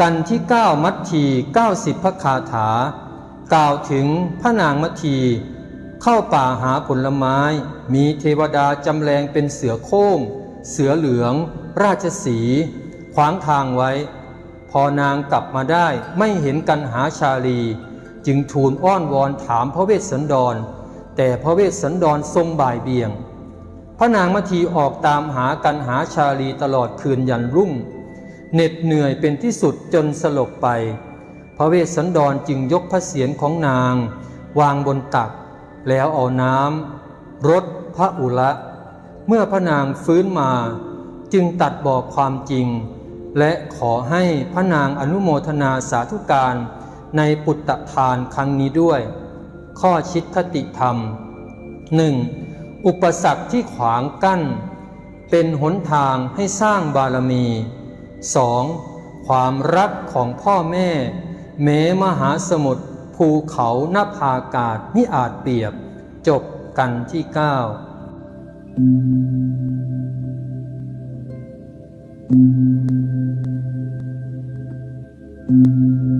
กันที่ 9 มัทที90 พระคาถา กล่าวถึงพระนางมัททีเข้าป่าหาผลไม้ มีเทวดาจำแรงเป็นเสือโคร่งเสือเหลือง ราชสี ขวางทางไว้ พอนางกลับมาได้ไม่เห็นกันหาชาลี จึงทูลอ้อนวอนถามพระเวสสันดร แต่พระเวสสันดรทรงบ่ายเบี่ยง พระนางมัทีออกตามหากันหาชาลีตลอดคืนยันรุ่ง เหน็ดเหนื่อยเป็นที่สุดจนสลบไป พระเวสสันดรจึงยกพระเศียรของนาง วางบนตัก แล้วเอาน้ำรดพระอุระเมื่อพระนางฟื้นมาจึงตัดบอกความจริง และขอให้พระนางอนุโมทนาสาธุการในปุตตะทานครั้งนี้ด้วย ข้อชิดคติธรรม 1. อุปสรรคที่ขวางกั้น เป็นหนทางให้สร้างบารมี 2. ความรักของพ่อแม่ เมมหาสมุทรภูเขาหน้าภากาศมิอาจเปรียบ จบกันที่ 9